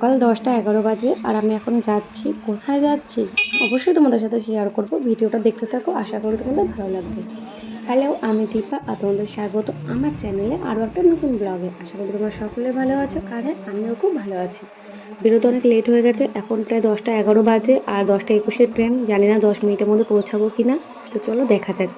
সকাল দশটা এগারো বাজে আর আমি এখন যাচ্ছি। কোথায় যাচ্ছি? অবশ্যই তোমাদের সাথে শেয়ার করব। ভিডিওটা দেখতে থাকো আশা করি তোমাদের ভালো লাগবে। হ্যালো আমি দীপা আর তোমাদের স্বাগত আমার চ্যানেলে আরও একটা নতুন ব্লগে আশা করি তোমরা সকলে ভালো আছো আর হ্যাঁ, আমিও খুব ভালো আছি। বেরোতে অনেক লেট হয়ে গেছে এখন প্রায় দশটা এগারো বাজে আর দশটা একুশের ট্রেন জানি না দশ মিনিটের মধ্যে পৌঁছাবো কি না তো চলো দেখা যাক।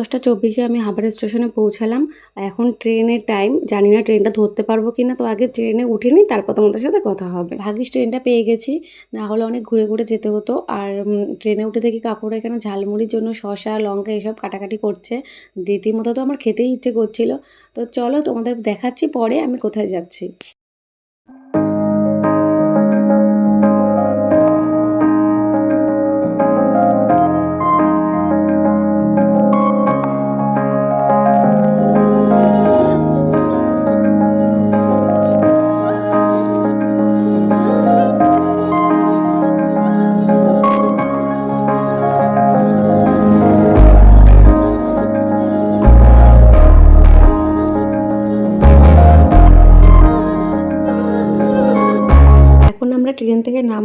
দশটা চব্বিশে আমি হাবড়া স্টেশনে পৌঁছালাম। এখন ট্রেনের টাইম জানি না ট্রেনটা ধরতে পারব কি না তো আগে ট্রেনে উঠিনি, তারপর তোমাদের সাথে কথা হবে। ভাগিস ট্রেনটা পেয়ে গেছি, না হলে অনেক ঘুরে ঘুরে যেতে হতো। আর ট্রেনে উঠে দেখি কাকুরা এখানে ঝালমুড়ির জন্য শসা, লঙ্কা এসব কাটাকাটি করছে। রীতিমতো তো আমার খেতেই ইচ্ছে করছিল। তো চলো তোমাদের দেখাচ্ছি, পরে আমি কোথায় যাচ্ছি।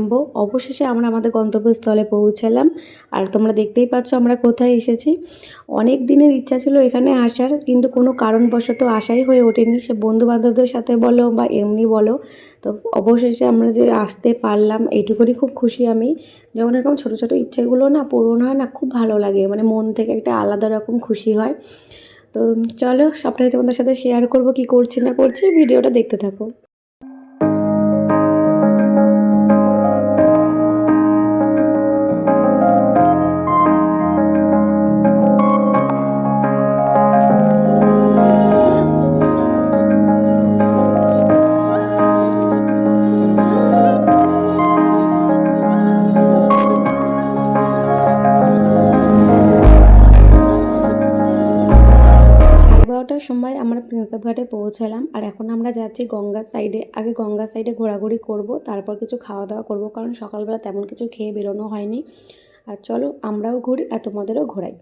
নামবো অবশেষে আমরা আমাদের গন্তব্যস্থলে পৌঁছালাম। আর তোমরা দেখতেই পাচ্ছ আমরা কোথায় এসেছি। অনেক দিনের ইচ্ছা ছিল এখানে আসার, কিন্তু কোনো কারণবশত আশাই হয়ে ওঠেনি। সে বন্ধু বান্ধবদের সাথে বলো বা এমনি বলো। তো অবশেষে আমরা যে আসতে পারলাম, এইটুকুনি খুব খুশি আমি। যখন এরকম ছোটো ছোটো ইচ্ছেগুলো না পূরণ হয় না, খুব ভালো লাগে। মানে মন থেকে একটা আলাদা রকম খুশি হয়। তো চলো, সবটাই তোমাদের সাথে শেয়ার করব, কি করছি না করছি, ভিডিওটা দেখতে থাকো। ঘাটে পৌঁছালাম আর এখন আমরা যাচ্ছি গঙ্গার সাইডে। আগে গঙ্গার সাইডে ঘোরাঘুরি করব, তারপর কিছু খাওয়া দাওয়া করব, কারণ সকালবেলা তেমন কিছু খেয়ে বেরোনো হয়নি। আর চলো আমরাও ঘুরি আর তোমাদেরও ঘোরাই।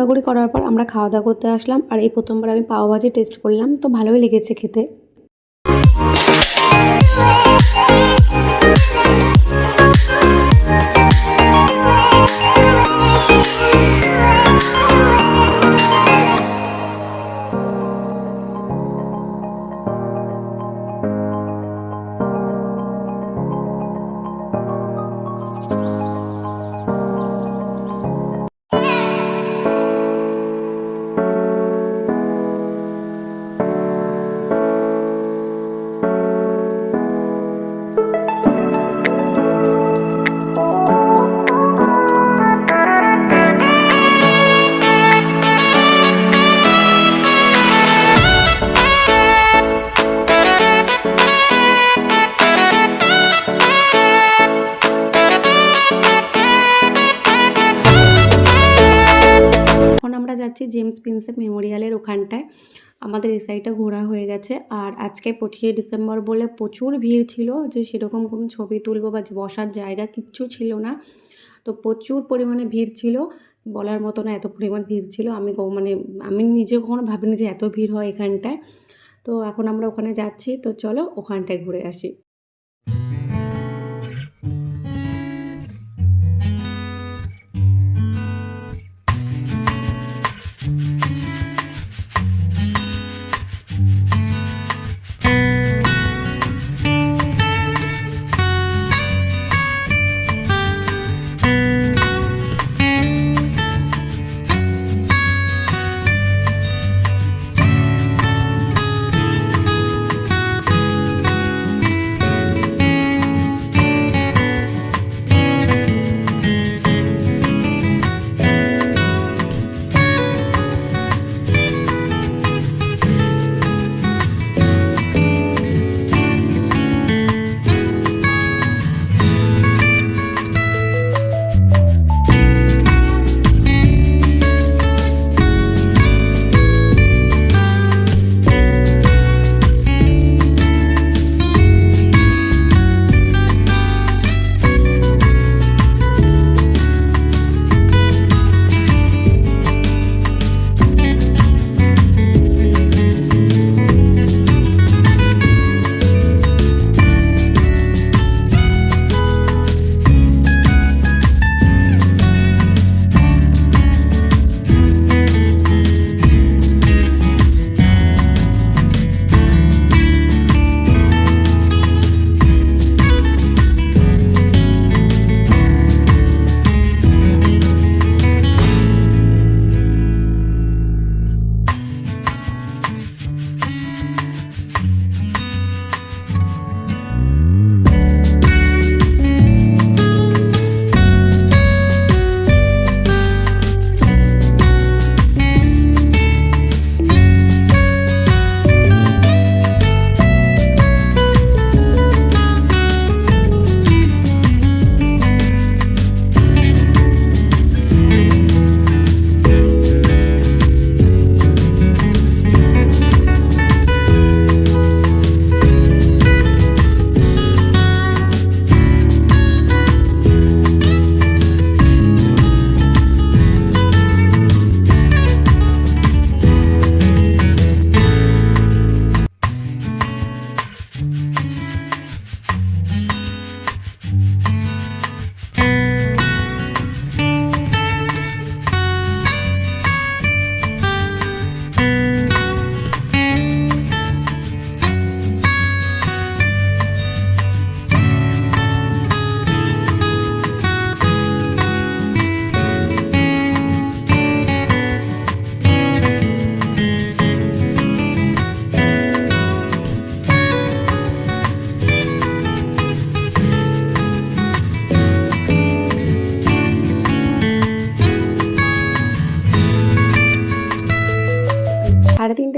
ঘোরাঘুরি করার পর আমরা খাওয়া দাওয়া করতে আসলাম আর এই প্রথমবার আমি পাও ভাজি টেস্ট করলাম, তো ভালোই লেগেছে খেতে। যাচ্ছি জেমস প্রিন্সেপ মেমোরিয়ালের ওখানটায়। আমাদের এই সাইডটা ঘোরা হয়ে গেছে। আর আজকে পঁচিশে ডিসেম্বর বলে প্রচুর ভিড় ছিল যে সেরকম কোনো ছবি তুলবো বা বসার জায়গা কিচ্ছু ছিল না। তো প্রচুর পরিমাণে ভিড় ছিল। বলার মতো না এত পরিমাণ ভিড় ছিল। আমি মানে আমি নিজে কখনো ভাবিনি যে এত ভিড় হয় এখানটায়। তো এখন আমরা ওখানে যাচ্ছি। তো চলো ওখানটায় ঘুরে আসি।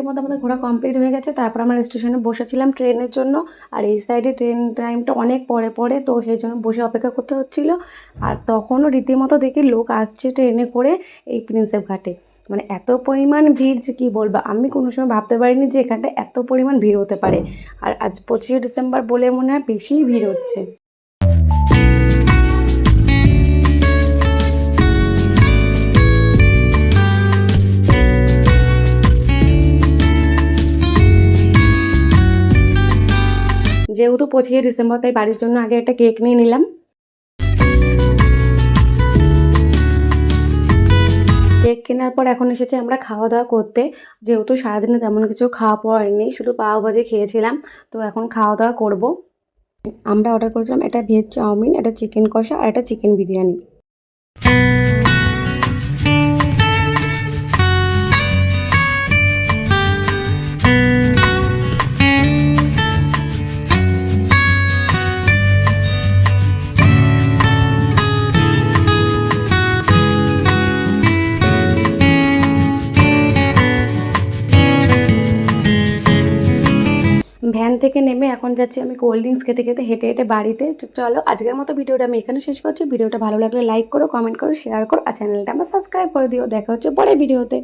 সাড়ে মধ্যে আমাদের ঘোরা কমপ্লিট হয়ে গেছে। তারপর আমরা স্টেশনে বসেছিলাম ট্রেনের জন্য। আর এই সাইডে ট্রেন টাইমটা অনেক পরে পরে, তো সেই জন্য বসে অপেক্ষা করতে হচ্ছিল। আর তখনও রীতিমতো দেখি লোক আসছে ট্রেনে করে এই প্রিন্সেপ ঘাটে। মানে এত পরিমাণ ভিড় যে কী বলব, আমি কোনো সময় ভাবতে পারিনি যে এখানটা এত পরিমাণ ভিড় হতে পারে। আর আজ পঁচিশে ডিসেম্বর বলে মনে হয় বেশিই ভিড় হচ্ছে। যেহেতু পঁচিশে ডিসেম্বর, তাই বাড়ির জন্য আগে একটা কেক নিয়ে নিলাম। কেক কেনার পর এখন এসেছে আমরা খাওয়া দাওয়া করতে। যেহেতু সারাদিনে তেমন কিছু খাওয়া পড়েনি, শুধু পাও ভাজি খেয়েছিলাম, তো এখন খাওয়া দাওয়া করব। আমরা অর্ডার করেছিলাম এটা ভেজ চাউমিন, এটা চিকেন কষা আর এটা চিকেন বিরিয়ানি। ভ্যান থেকে নেমে এখন যাচ্ছি আমি কোল্ড ড্রিঙ্কস খেতে খেতে, হেঁটে হেঁটে বাড়িতে। চলো, আজকের মতো ভিডিওটা আমি এখানে শেষ করছি। ভিডিওটা ভালো লাগলে লাইক করো কমেন্ট করো শেয়ার করো, আর চ্যানেলটা আমার সাবস্ক্রাইব করে দিও। দেখা হচ্ছে পরে ভিডিওতে